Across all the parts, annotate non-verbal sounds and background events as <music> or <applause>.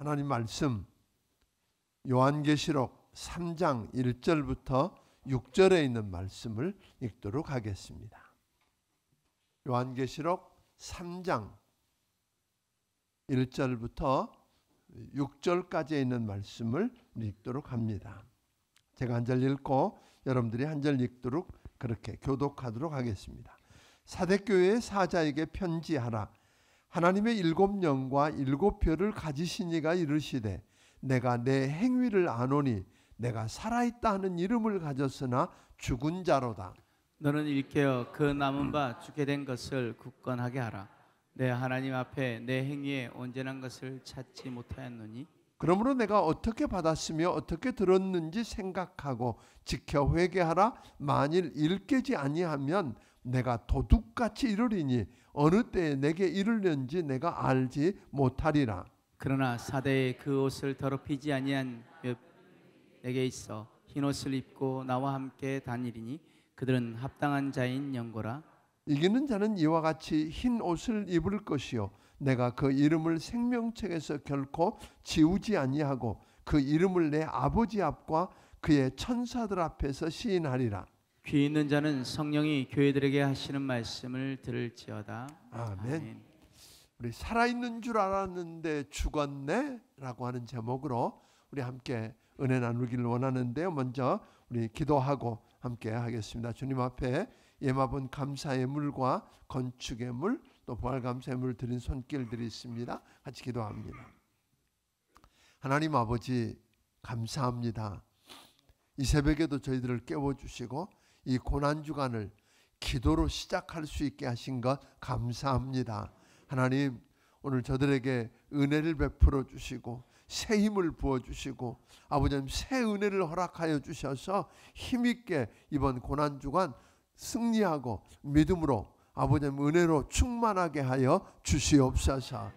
하나님 말씀 요한계시록 3장 1절부터 6절에 있는 말씀을 읽도록 하겠습니다. 요한계시록 3장 1절부터 6절까지 있는 말씀을 읽도록 합니다. 제가 한 절 읽고 여러분들이 한 절 읽도록 그렇게 교독하도록 하겠습니다. 사대교회의 사자에게 편지하라. 하나님의 일곱 영과 일곱 별을 가지신 이가 이르시되 내가 내 행위를 아노니 내가 살아있다 하는 이름을 가졌으나 죽은 자로다. 너는 일깨어 그 남은 바 죽게 된 것을 굳건하게 하라. 내 하나님 앞에 내 행위에 온전한 것을 찾지 못하였노니 그러므로 내가 어떻게 받았으며 어떻게 들었는지 생각하고 지켜 회개하라. 만일 일깨지 아니하면 내가 도둑같이 이르리니 어느 때에 내게 이르는지 내가 알지 못하리라. 그러나 사대에 그 옷을 더럽히지 아니한 몇 내게 있어 흰 옷을 입고 나와 함께 다니리니 그들은 합당한 자인 영고라 이기는 자는 이와 같이 흰 옷을 입을 것이요 내가 그 이름을 생명책에서 결코 지우지 아니하고 그 이름을 내 아버지 앞과 그의 천사들 앞에서 시인하리라. 귀 있는 자는 성령이 교회들에게 하시는 말씀을 들을지어다. 아멘. 우리 살아있는 줄 알았는데 죽었네라고 하는 제목으로 우리 함께 은혜 나누기를 원하는데요. 먼저 우리 기도하고 함께 하겠습니다. 주님 앞에 예마본 감사의 물과 건축의 물, 또 부활 감사의 물 드린 손길들이 있습니다. 같이 기도합니다. 하나님 아버지 감사합니다. 이 새벽에도 저희들을 깨워 주시고 이 고난 주간을 기도로 시작할 수 있게 하신 것 감사합니다. 하나님 오늘 저들에게 은혜를 베풀어 주시고 새 힘을 부어 주시고 아버지님 새 은혜를 허락하여 주셔서 힘 있게 이번 고난 주간 승리하고 믿음으로 아버지님 은혜로 충만하게 하여 주시옵소서.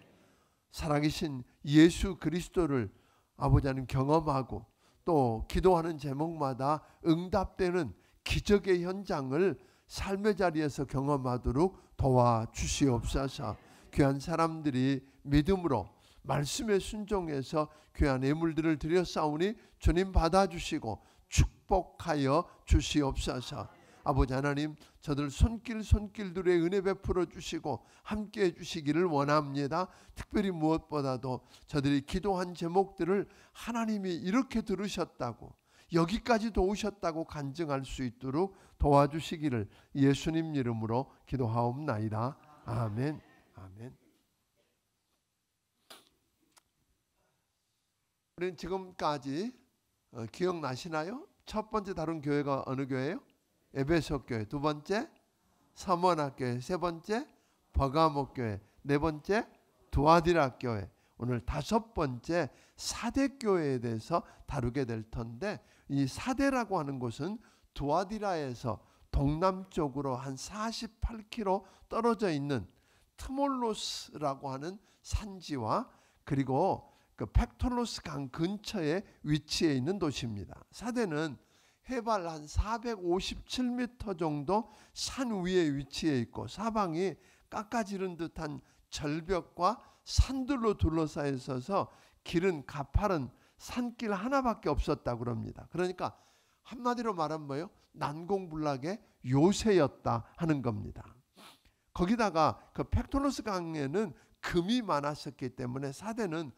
살아계신 예수 그리스도를 아버지님 경험하고 또 기도하는 제목마다 응답되는 기적의 현장을 삶의 자리에서 경험하도록 도와 주시옵소서. 귀한 사람들이 믿음으로 말씀에 순종해서 귀한 예물들을 드려 싸우니 주님 받아주시고 축복하여 주시옵소서. 아버지 하나님 저들 손길 손길들의 은혜 베풀어 주시고 함께 해 주시기를 원합니다. 특별히 무엇보다도 저들이 기도한 제목들을 하나님이 이렇게 들으셨다고 여기까지 도우셨다고 간증할 수 있도록 도와주시기를 예수님 이름으로 기도하옵나이다. 아멘. 아멘. 우리는 지금까지 어, 기억나시나요? 첫 번째 다룬 교회가 어느 교회예요? 에베소 교회. 두 번째 서머나 교회. 세 번째 버가모 교회. 네 번째 두아디라 교회. 오늘 다섯 번째 사대 교회에 대해서 다루게 될 텐데 이 사대라고 하는 곳은 두아디라에서 동남쪽으로 한 48km 떨어져 있는 트몰로스라고 하는 산지와 그리고 그 팩톨로스 강 근처에 위치해 있는 도시입니다. 사대는 해발 한 457m 정도 산 위에 위치해 있고 사방이 깎아지른 듯한 절벽과 산들로 둘러싸여 있어서 길은 가파른 산길 하나밖에 없었다 그럽니다. 그러니까 한마디로 말하면 뭐예요? 난공불락의 요새였다 하는 겁니다. 거기다가 그 팩토로스 강에는 금이 많았었기 때문에 사대는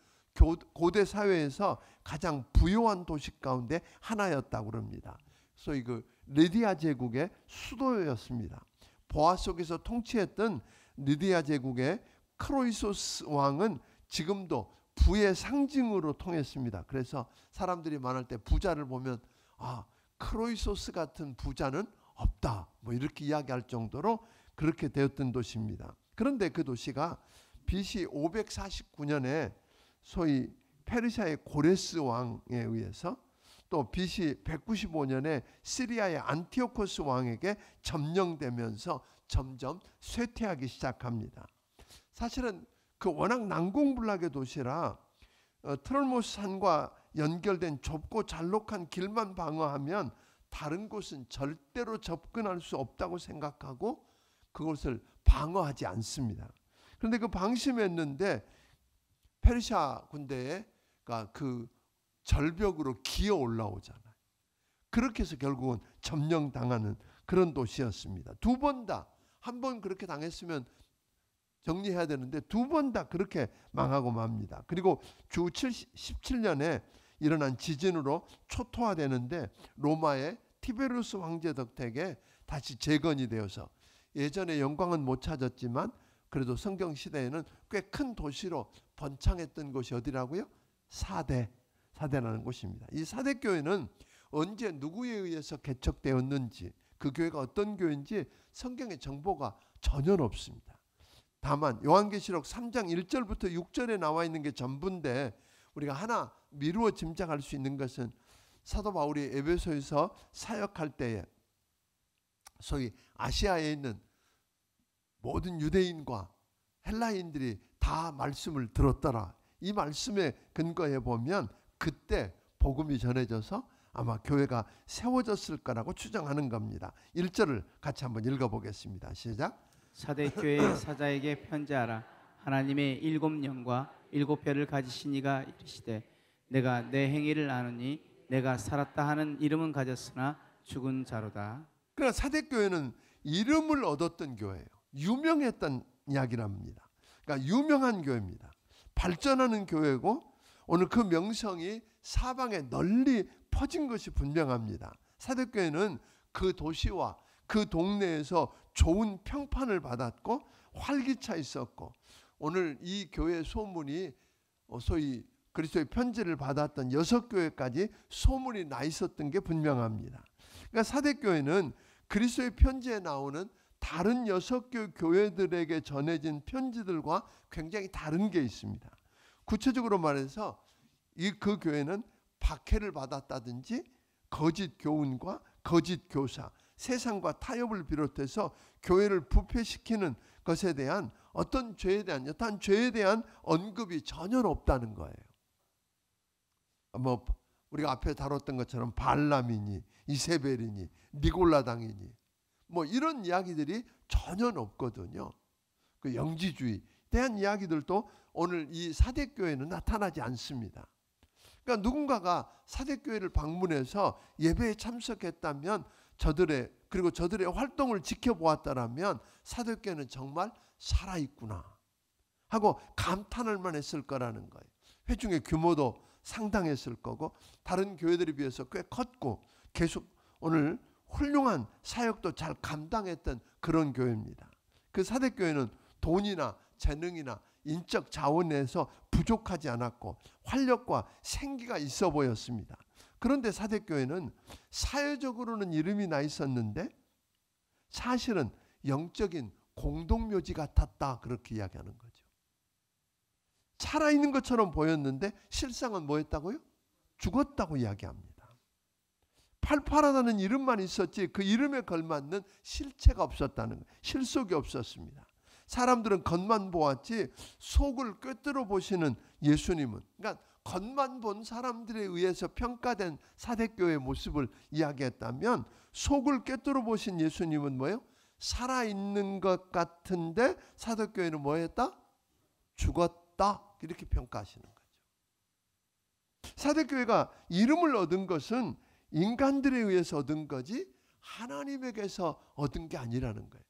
고대 사회에서 가장 부유한 도시 가운데 하나였다고 그럽니다. 소위 그 리디아 제국의 수도였습니다. 보아 속에서 통치했던 리디아 제국의 크로이소스 왕은 지금도 부의 상징으로 통했습니다. 그래서 사람들이 말할 때 부자를 보면 아 크로이소스 같은 부자는 없다. 뭐 이렇게 이야기할 정도로 그렇게 되었던 도시입니다. 그런데 그 도시가 BC 549년에 소위 페르시아의 고레스 왕에 의해서 또 BC 195년에 시리아의 안티오코스 왕에게 점령되면서 점점 쇠퇴하기 시작합니다. 사실은 그 워낙 난공불락의 도시라 어, 트롤모스 산과 연결된 좁고 잘록한 길만 방어하면 다른 곳은 절대로 접근할 수 없다고 생각하고 그것을 방어하지 않습니다. 그런데 그 방심했는데 페르시아 그러니까 그 절벽으로 기어 올라오잖아요. 그렇게 해서 결국은 점령당하는 그런 도시였습니다. 두 번 다 한 번 그렇게 당했으면 정리해야 되는데 두 번 다 그렇게 망하고 맙니다. 그리고 주 17년에 일어난 지진으로 초토화되는데 로마의 티베루스 황제 덕택에 다시 재건이 되어서 예전에 영광은 못 찾았지만 그래도 성경 시대에는 꽤 큰 도시로 번창했던 곳이 어디라고요? 사대 사대라는 곳입니다. 이 사대 교회는 언제 누구에 의해서 개척되었는지 그 교회가 어떤 교회인지 성경의 정보가 전혀 없습니다. 다만 요한계시록 3장 1절부터 6절에 나와 있는 게 전부인데 우리가 하나 미루어 짐작할 수 있는 것은 사도 바울이 에베소에서 사역할 때에 소위 아시아에 있는 모든 유대인과 헬라인들이 다 말씀을 들었더라. 이 말씀에 근거해 보면 그때 복음이 전해져서 아마 교회가 세워졌을 거라고 추정하는 겁니다. 1절을 같이 한번 읽어 보겠습니다. 시작. 사대 교회 <coughs> 사자에게 편지하라 하나님의 일곱 영과 일곱 별을 가지신 이가 이르시되 내가 내 행위를 아느니 내가 살았다 하는 이름은 가졌으나 죽은 자로다 그러나 사대 교회는 이름을 얻었던 교회예요. 유명했던 이야기랍니다. 그러니까 유명한 교회입니다. 발전하는 교회고 오늘 그 명성이 사방에 널리 퍼진 것이 분명합니다. 사대교회는 그 도시와 그 동네에서 좋은 평판을 받았고 활기차 있었고 오늘 이 교회 소문이 어, 소위 그리스도의 편지를 받았던 여섯 교회까지 소문이 나 있었던 게 분명합니다. 그러니까 사대교회는 그리스도의 편지에 나오는 다른 여섯 교 교회들에게 전해진 편지들과 굉장히 다른 게 있습니다. 구체적으로 말해서 이 그 교회는 박해를 받았다든지 거짓 교훈과 거짓 교사, 세상과 타협을 비롯해서 교회를 부패시키는 것에 대한 어떤 죄에 대한 여탄 죄에 대한 언급이 전혀 없다는 거예요. 뭐 우리가 앞에 다뤘던 것처럼 발람이니 이세벨이니 니골라당이니 뭐 이런 이야기들이 전혀 없거든요. 그 영지주의 대한 이야기들도 오늘 이 사대교회는 나타나지 않습니다. 그러니까 누군가가 사대교회를 방문해서 예배에 참석했다면 저들의 그리고 저들의 활동을 지켜보았다라면 사대교회는 정말 살아있구나 하고 감탄할 만했을 거라는 거예요. 회중의 규모도 상당했을 거고 다른 교회들에 비해서 꽤 컸고 계속 오늘 훌륭한 사역도 잘 감당했던 그런 교회입니다. 그 사대교회는 돈이나 재능이나 인적 자원에서 부족하지 않았고 활력과 생기가 있어 보였습니다. 그런데 사대교회는 사회적으로는 이름이 나 있었는데 사실은 영적인 공동묘지 같았다 그렇게 이야기하는 거죠. 살아있는 것처럼 보였는데 실상은 뭐였다고요? 죽었다고 이야기합니다. 팔팔하다는 이름만 있었지 그 이름에 걸맞는 실체가 없었다는 거예요. 실속이 없었습니다. 사람들은 겉만 보았지 속을 꿰뚫어 보시는 예수님은 그러니까 겉만 본 사람들에 의해서 평가된 사대교의 모습을 이야기했다면 속을 꿰뚫어 보신 예수님은 뭐예요? 살아 있는 것 같은데 사대교회는 뭐 했다? 죽었다 이렇게 평가하시는 거죠. 사대교회가 이름을 얻은 것은 인간들에 의해서 얻은 거지 하나님에게서 얻은 게 아니라는 거예요.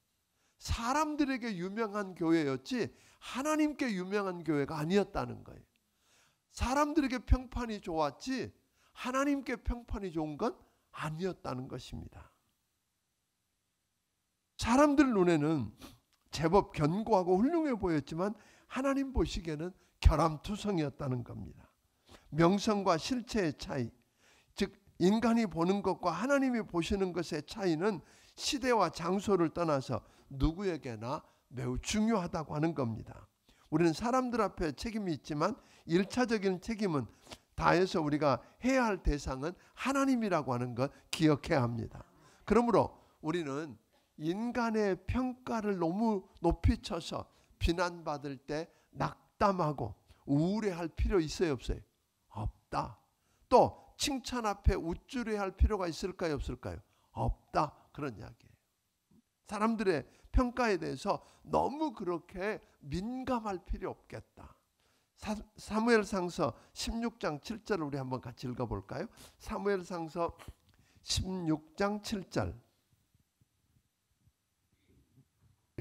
사람들에게 유명한 교회였지 하나님께 유명한 교회가 아니었다는 거예요. 사람들에게 평판이 좋았지 하나님께 평판이 좋은 건 아니었다는 것입니다. 사람들 눈에는 제법 견고하고 훌륭해 보였지만 하나님 보시기에는 결함투성이었다는 겁니다. 명성과 실체의 차이, 즉 인간이 보는 것과 하나님이 보시는 것의 차이는 시대와 장소를 떠나서 누구에게나 매우 중요하다고 하는 겁니다. 우리는 사람들 앞에 책임이 있지만 일차적인 책임은 다해서 우리가 해야 할 대상은 하나님이라고 하는 것 기억해야 합니다. 그러므로 우리는 인간의 평가를 너무 높이 쳐서 비난받을 때 낙담하고 우울해할 필요 있어요 없어요? 없다. 또 칭찬 앞에 우쭐해할 필요가 있을까요 없을까요? 없다. 그런 이야기예요. 사람들의 평가에 대해서 너무 그렇게 민감할 필요 없겠다. 사, 사무엘상서 16장 7절을 우리 한번 같이 읽어 볼까요? 사무엘상서 16장 7절.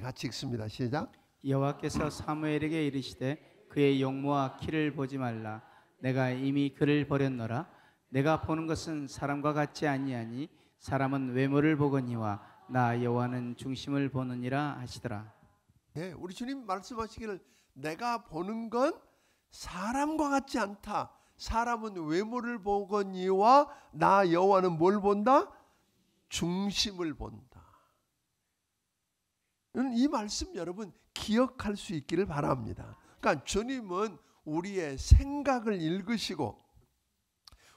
같이 읽습니다. 시작. 여호와께서 사무엘에게 이르시되 그의 용모와 키를 보지 말라 내가 이미 그를 버렸노라 내가 보는 것은 사람과 같지 아니하니 사람은 외모를 보거니와 나 여호와는 중심을 보느니라 하시더라 네, 우리 주님 말씀하시기를 내가 보는 건 사람과 같지 않다. 사람은 외모를 보거니와 나 여호와는 뭘 본다? 중심을 본다. 이 말씀 여러분 기억할 수 있기를 바랍니다. 그러니까 주님은 우리의 생각을 읽으시고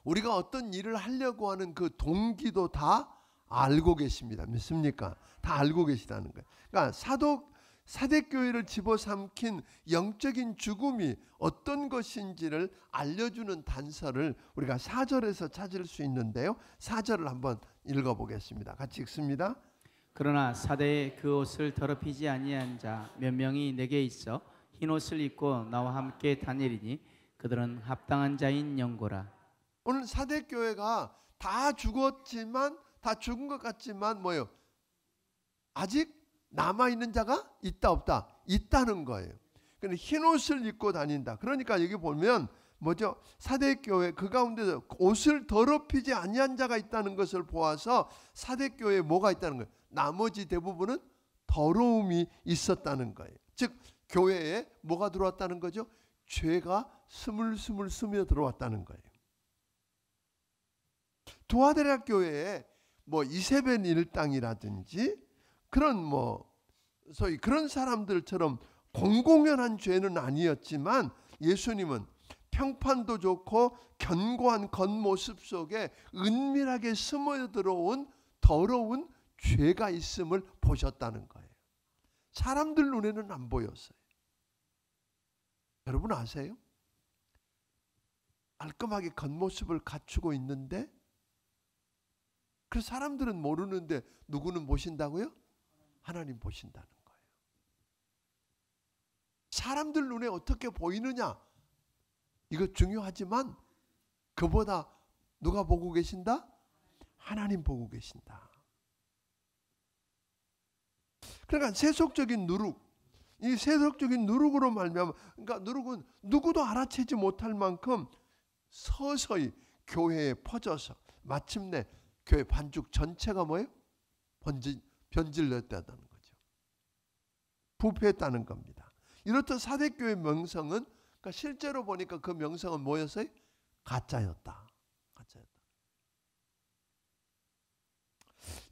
우리가 어떤 일을 하려고 하는 그 동기도 다 알고 계십니다. 믿습니까? 다 알고 계시다는 거예요. 그러니까 사도 사대교회를 집어삼킨 영적인 죽음이 어떤 것인지를 알려주는 단서를 우리가 사절에서 찾을 수 있는데요. 사절을 한번 읽어보겠습니다. 같이 읽습니다. 그러나 사대에 그 옷을 더럽히지 아니한 자 몇 명이 내게 있어 흰 옷을 입고 나와 함께 다니리니 그들은 합당한 자인 영고라 오늘 사대교회가 다 죽었지만 다 죽은 것 같지만 뭐요? 아직 남아 있는 자가 있다 없다 있다는 거예요. 근데 흰 옷을 입고 다닌다. 그러니까 여기 보면 뭐죠? 사대교회 그 가운데서 옷을 더럽히지 아니한 자가 있다는 것을 보아서 사대교회에 뭐가 있다는 거예요? 나머지 대부분은 더러움이 있었다는 거예요. 즉 교회에 뭐가 들어왔다는 거죠? 죄가 스물스물 스며 들어왔다는 거예요. 두아대학 교회에 뭐 이세벤 일당이라든지 그런 뭐 소위 그런 사람들처럼 공공연한 죄는 아니었지만 예수님은 평판도 좋고 견고한 겉모습 속에 은밀하게 스며 들어온 더러운 죄가 있음을 보셨다는 거예요. 사람들 눈에는 안 보였어요. 여러분 아세요? 깔끔하게 겉모습을 갖추고 있는데 그 사람들은 모르는데 누구는 보신다고요? 하나님 보신다는 거예요. 사람들 눈에 어떻게 보이느냐? 이거 중요하지만 그보다 누가 보고 계신다? 하나님 보고 계신다. 그러니까 세속적인 누룩, 이 세속적인 누룩으로 말미암아, 그러니까 누룩은 누구도 알아채지 못할 만큼 서서히 교회에 퍼져서 마침내 교회 반죽 전체가 뭐예요? 번지, 변질됐다는 거죠. 부패했다는 겁니다. 이렇듯 사대교회 명성은 그러니까 실제로 보니까 그 명성은 뭐였어요? 가짜였다. 가짜였다.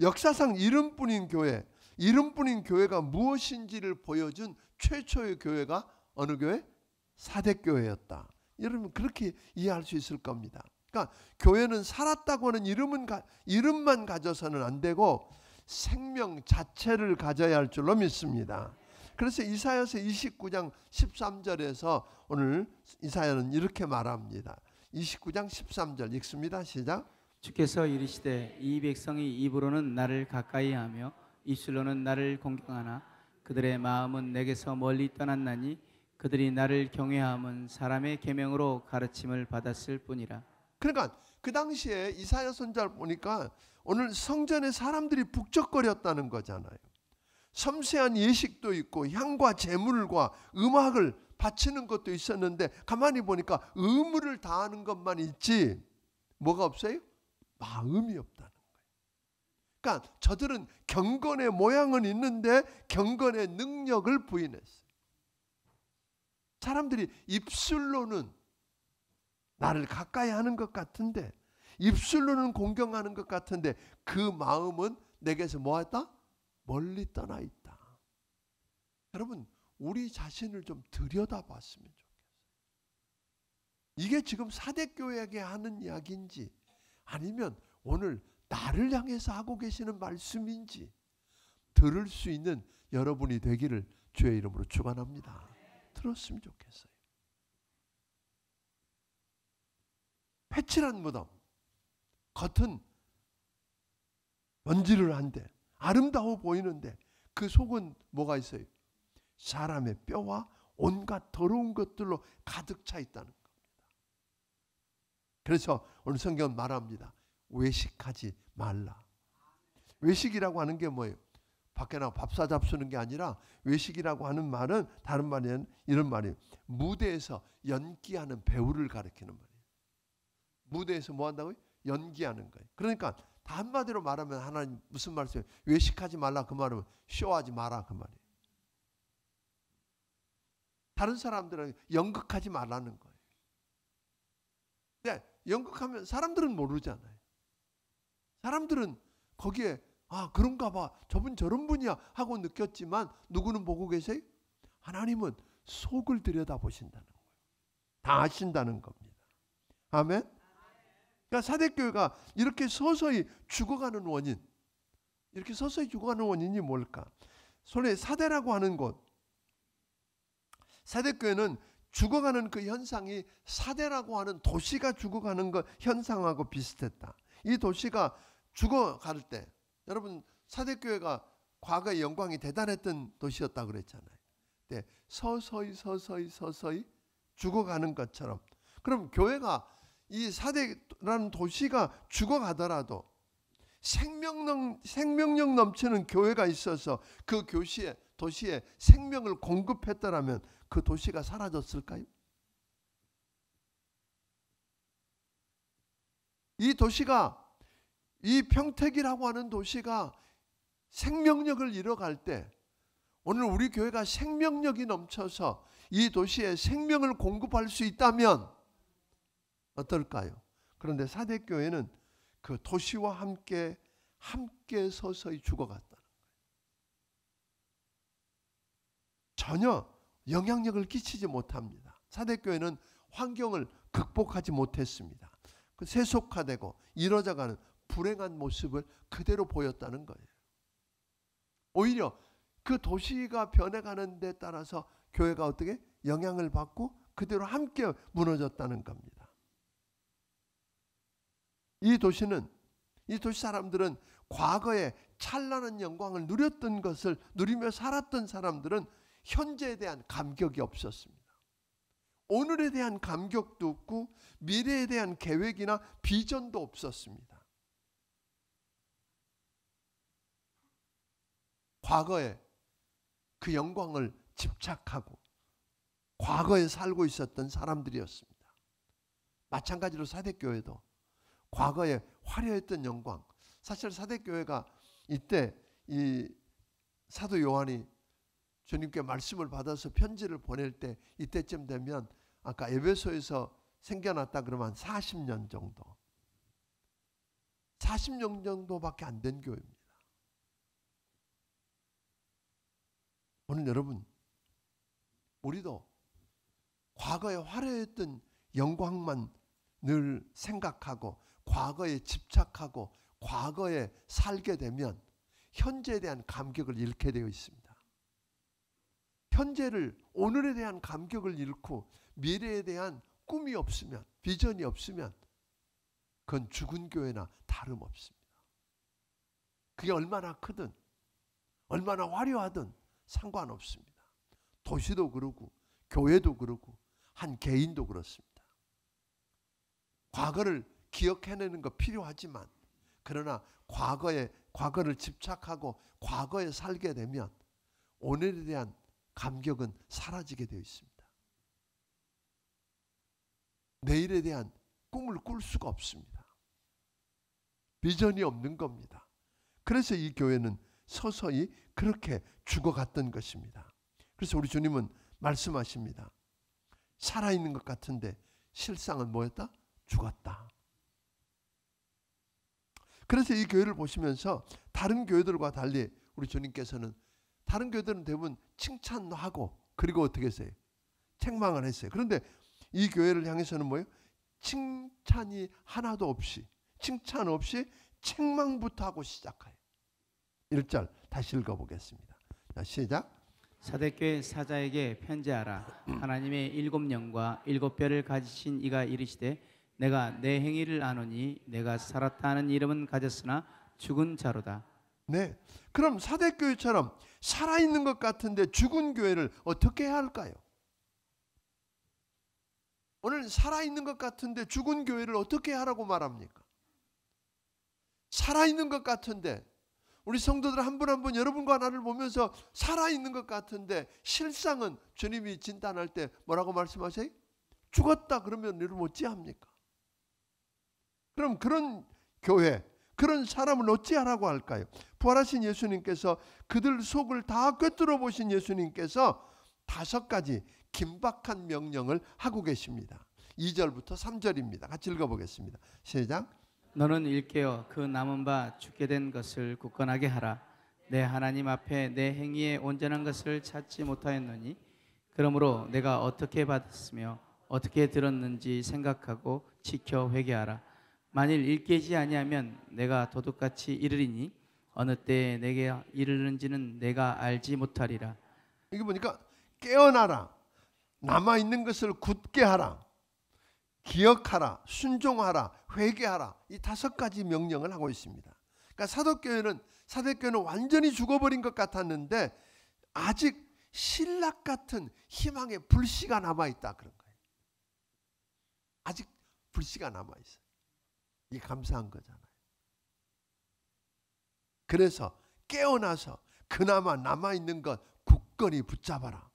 역사상 이름뿐인 교회, 이름뿐인 교회가 무엇인지를 보여준 최초의 교회가 어느 교회? 사대교회였다. 여러분 그렇게 이해할 수 있을 겁니다. 그러니까 교회는 살았다고 하는 이름은 가, 이름만 가져서는 안 되고 생명 자체를 가져야 할 줄로 믿습니다. 그래서 이사야서 29장 13절에서 오늘 이사야는 이렇게 말합니다. 29장 13절 읽습니다. 시작. 주께서 이르시되 이 백성이 입으로는 나를 가까이 하며 입술로는 나를 공경하나 그들의 마음은 내게서 멀리 떠났나니 그들이 나를 경외함은 사람의 계명으로 가르침을 받았을 뿐이라. 그러니까 그 당시에 이사야 선자를 보니까 오늘 성전에 사람들이 북적거렸다는 거잖아요. 섬세한 예식도 있고 향과 제물과 음악을 바치는 것도 있었는데 가만히 보니까 의무를 다하는 것만 있지 뭐가 없어요? 마음이 없다는 거예요. 그러니까 저들은 경건의 모양은 있는데 경건의 능력을 부인했어요. 사람들이 입술로는 나를 가까이 하는 것 같은데 입술로는 공경하는 것 같은데 그 마음은 내게서 뭐했다? 멀리 떠나 있다. 여러분 우리 자신을 좀 들여다봤으면 좋겠어요. 이게 지금 사대교회에게 하는 이야기인지 아니면 오늘 나를 향해서 하고 계시는 말씀인지 들을 수 있는 여러분이 되기를 주의 이름으로 축원합니다. 들었으면 좋겠어요. 패칠한 무덤 겉은 먼지를 한데 아름다워 보이는데 그 속은 뭐가 있어요? 사람의 뼈와 온갖 더러운 것들로 가득 차 있다는 겁니다. 그래서 오늘 성경은 말합니다. 외식하지 말라. 외식이라고 하는 게 뭐예요? 밖에 나가 밥사 잡수는 게 아니라 외식이라고 하는 말은 다른 말은 이런 말이에요. 무대에서 연기하는 배우를 가리키는 말이에요. 무대에서 뭐 한다고요? 연기하는 거예요. 그러니까 다 한마디로 말하면 하나님 무슨 말씀이에요? 외식하지 말라 그 말은 쇼하지 마라 그 말이에요. 다른 사람들은 연극하지 말라는 거예요. 근데 연극하면 사람들은 모르잖아요. 사람들은 거기에 아 그런가 봐 저분 저런 분이야 하고 느꼈지만 누구는 보고 계세요? 하나님은 속을 들여다 보신다는 거예요. 다 아신다는 겁니다. 아멘. 그러니까 사대교회가 이렇게 서서히 죽어가는 원인, 이렇게 서서히 죽어가는 원인이 뭘까? 손에 사대라고 하는 곳, 사대교회는 죽어가는 그 현상이 사대라고 하는 도시가 죽어가는 것 현상하고 비슷했다. 이 도시가 죽어갈 때, 여러분 사대교회가 과거의 영광이 대단했던 도시였다 그랬잖아요. 네, 서서히 서서히 서서히 죽어가는 것처럼. 그럼 교회가 이 사대라는 도시가 죽어가더라도 생명력, 생명력 넘치는 교회가 있어서 그 교시에 도시에 생명을 공급했더라면 그 도시가 사라졌을까요? 이 도시가 이 평택이라고 하는 도시가 생명력을 잃어갈 때 오늘 우리 교회가 생명력이 넘쳐서 이 도시에 생명을 공급할 수 있다면 어떨까요? 그런데 사대교회는 그 도시와 함께 함께 서서히 죽어갔다는 거예요. 전혀 영향력을 끼치지 못합니다. 사대교회는 환경을 극복하지 못했습니다. 그 세속화되고 이뤄져가는 불행한 모습을 그대로 보였다는 거예요. 오히려 그 도시가 변해가는 데 따라서 교회가 어떻게 영향을 받고 그대로 함께 무너졌다는 겁니다. 이 도시는 이 도시 사람들은 과거에 찬란한 영광을 누렸던 것을 누리며 살았던 사람들은 현재에 대한 감격이 없었습니다. 오늘에 대한 감격도 없고 미래에 대한 계획이나 비전도 없었습니다. 과거에 그 영광을 집착하고 과거에 살고 있었던 사람들이었습니다. 마찬가지로 사대교회도 과거에 화려했던 영광. 사실 사대교회가 이때 이 사도 요한이 주님께 말씀을 받아서 편지를 보낼 때 이때쯤 되면 아까 에베소에서 생겨났다 그러면 40년 정도. 40년 정도밖에 안 된 교회입니다. 오늘 여러분 우리도 과거에 화려했던 영광만 늘 생각하고 과거에 집착하고 과거에 살게 되면 현재에 대한 감격을 잃게 되어 있습니다. 현재를 오늘에 대한 감격을 잃고 미래에 대한 꿈이 없으면 비전이 없으면 그건 죽은 교회나 다름없습니다. 그게 얼마나 크든 얼마나 화려하든 상관없습니다. 도시도 그러고 교회도 그러고 한 개인도 그렇습니다. 과거를 기억해내는 거 필요하지만 그러나 과거에 과거를 집착하고 과거에 살게 되면 오늘에 대한 감격은 사라지게 되어 있습니다. 내일에 대한 꿈을 꿀 수가 없습니다. 비전이 없는 겁니다. 그래서 이 교회는 서서히 그렇게 죽어갔던 것입니다. 그래서 우리 주님은 말씀하십니다. 살아있는 것 같은데 실상은 뭐였다? 죽었다. 그래서 이 교회를 보시면서 다른 교회들과 달리 우리 주님께서는 다른 교회들은 대부분 칭찬하고 그리고 어떻게 했어요? 책망을 했어요. 그런데 이 교회를 향해서는 뭐예요? 칭찬이 하나도 없이 칭찬 없이 책망부터 하고 시작해요. 1절 다시 읽어보겠습니다. 자, 시작. 사대교회 사자에게 편지하라 하나님의 일곱 영과 일곱 뼈를 가지신 이가 이르시되 내가 내 행위를 아노니 내가 살았다 하는 이름은 가졌으나 죽은 자로다 네. 그럼 사대교회처럼 살아있는 것 같은데 죽은 교회를 어떻게 해야 할까요? 오늘 살아있는 것 같은데 죽은 교회를 어떻게 하라고 말합니까? 살아있는 것 같은데 우리 성도들 한 분 한 분 여러분과 나를 보면서 살아있는 것 같은데 실상은 주님이 진단할 때 뭐라고 말씀하세요? 죽었다 그러면 여러분 어찌합니까? 그럼 그런 교회 그런 사람을 어찌하라고 할까요? 부활하신 예수님께서 그들 속을 다 꿰뚫어 보신 예수님께서 다섯 가지 긴박한 명령을 하고 계십니다. 2절부터 3절입니다. 같이 읽어보겠습니다. 시작. 너는 일깨어 그 남은 바 죽게 된 것을 굳건하게 하라. 내 하나님 앞에 내 행위에 온전한 것을 찾지 못하였느니 그러므로 내가 어떻게 받았으며 어떻게 들었는지 생각하고 지켜 회개하라. 만일 일깨지 아니하면 내가 도둑같이 이르리니 어느 때에 내게 이르는지는 내가 알지 못하리라. 이게 보니까 깨어나라. 남아 있는 것을 굳게 하라. 기억하라. 순종하라. 회개하라. 이 다섯 가지 명령을 하고 있습니다. 그러니까 사도교회는 사도교회는 완전히 죽어버린 것 같았는데 아직 신락 같은 희망의 불씨가 남아 있다 그런 거예요. 아직 불씨가 남아 있어요. 이 감사한 거잖아요. 그래서 깨어나서 그나마 남아 있는 것 굳건히 붙잡아라.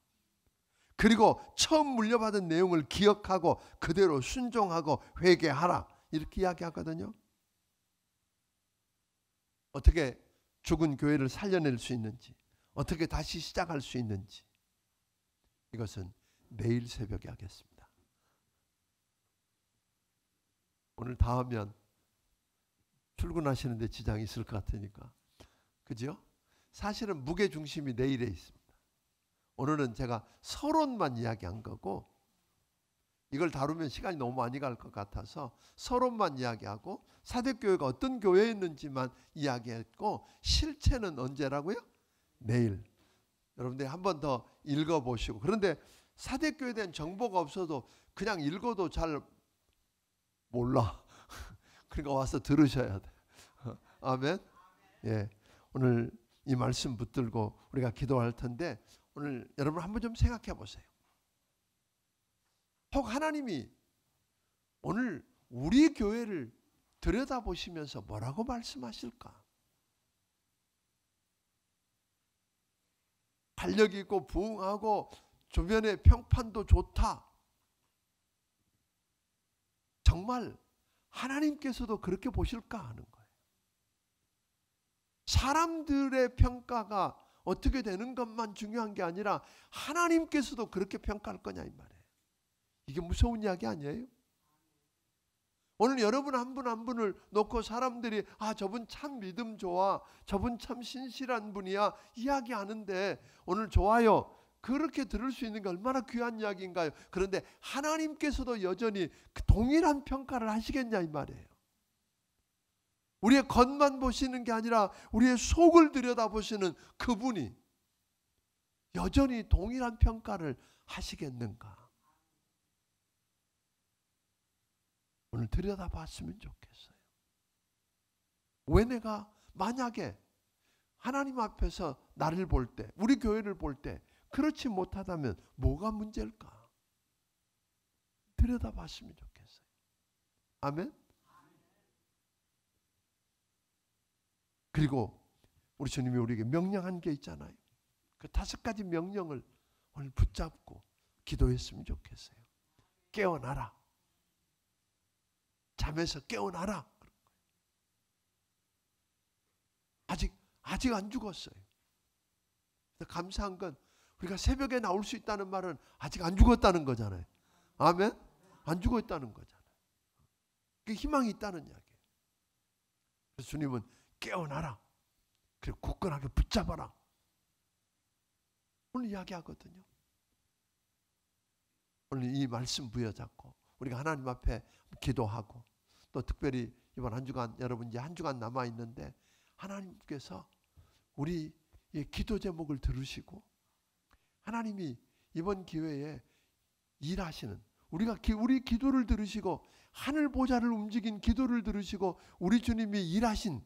그리고 처음 물려받은 내용을 기억하고 그대로 순종하고 회개하라. 이렇게 이야기하거든요. 어떻게 죽은 교회를 살려낼 수 있는지, 어떻게 다시 시작할 수 있는지, 이것은 내일 새벽에 하겠습니다. 오늘 다 하면 출근하시는데 지장이 있을 것 같으니까. 그죠? 사실은 무게 중심이 내일에 있습니다. 오늘은 제가 서론만 이야기한 거고 이걸 다루면 시간이 너무 많이 갈 것 같아서 서론만 이야기하고 사대교회가 어떤 교회였는지만 이야기했고 실체는 언제라고요? 내일. 여러분들이 한 번 더 읽어보시고 그런데 사대교회에 대한 정보가 없어도 그냥 읽어도 잘 몰라. <laughs> 그러니까 와서 들으셔야 돼. 아멘. 예. 오늘 이 말씀 붙들고 우리가 기도할 텐데 오늘 여러분 한번 좀 생각해 보세요. 혹 하나님이 오늘 우리 교회를 들여다보시면서 뭐라고 말씀하실까? 활력 있고 부흥하고 주변의 평판도 좋다. 정말 하나님께서도 그렇게 보실까 하는 거예요. 사람들의 평가가 어떻게 되는 것만 중요한 게 아니라 하나님께서도 그렇게 평가할 거냐 이 말이에요. 이게 무서운 이야기 아니에요? 오늘 여러분 한분한 분을 놓고 사람들이 아 저분 참 믿음 좋아 저분 참 신실한 분이야 이야기하는데 오늘 좋아요 그렇게 들을 수 있는 게 얼마나 귀한 이야기인가요? 그런데 하나님께서도 여전히 그 동일한 평가를 하시겠냐 이 말이에요. 우리의 겉만 보시는 게 아니라 우리의 속을 들여다보시는 그분이 여전히 동일한 평가를 하시겠는가? 오늘 들여다봤으면 좋겠어요. 왜 내가 만약에 하나님 앞에서 나를 볼 때, 우리 교회를 볼 때 그렇지 못하다면 뭐가 문제일까? 들여다봤으면 좋겠어요. 아멘. 그리고 우리 주님이 우리에게 명령한 게 있잖아요. 그 다섯 가지 명령을 오늘 붙잡고 기도했으면 좋겠어요. 깨어나라. 잠에서 깨어나라. 아직 아직 안 죽었어요. 감사한 건 우리가 새벽에 나올 수 있다는 말은 아직 안 죽었다는 거잖아요. 아멘? 안 죽었다는 거잖아요. 그 희망이 있다는 이야기예요. 그래서 주님은 깨어나라. 그리고 굳건하게 붙잡아라. 오늘 이야기하거든요. 오늘 이 말씀 부여잡고 우리가 하나님 앞에 기도하고 또 특별히 이번 한 주간 여러분 이제 한 주간 남아 있는데 하나님께서 우리 기도 제목을 들으시고 하나님이 이번 기회에 일하시는 우리가 기, 우리 기도를 들으시고 하늘 보좌를 움직인 기도를 들으시고 우리 주님이 일하신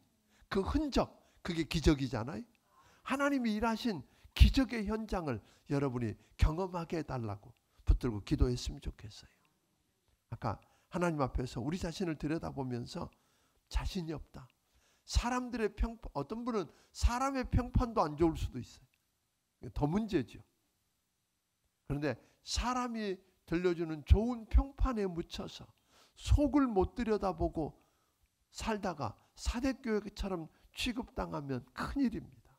그 흔적 그게 기적이잖아요. 하나님이 일하신 기적의 현장을 여러분이 경험하게 해달라고 붙들고 기도했으면 좋겠어요. 아까 하나님 앞에서 우리 자신을 들여다보면서 자신이 없다. 사람들의 평 어떤 분은 사람의 평판도 안 좋을 수도 있어요. 더 문제죠. 그런데 사람이 들려주는 좋은 평판에 묻혀서 속을 못 들여다보고 살다가 사대교회처럼 취급당하면 큰일입니다.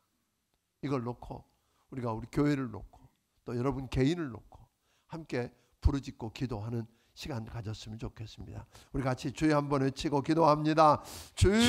이걸 놓고 우리가 우리 교회를 놓고 또 여러분 개인을 놓고 함께 부르짖고 기도하는 시간 가졌으면 좋겠습니다. 우리 같이 주여 한번 외치고 기도합니다. 주여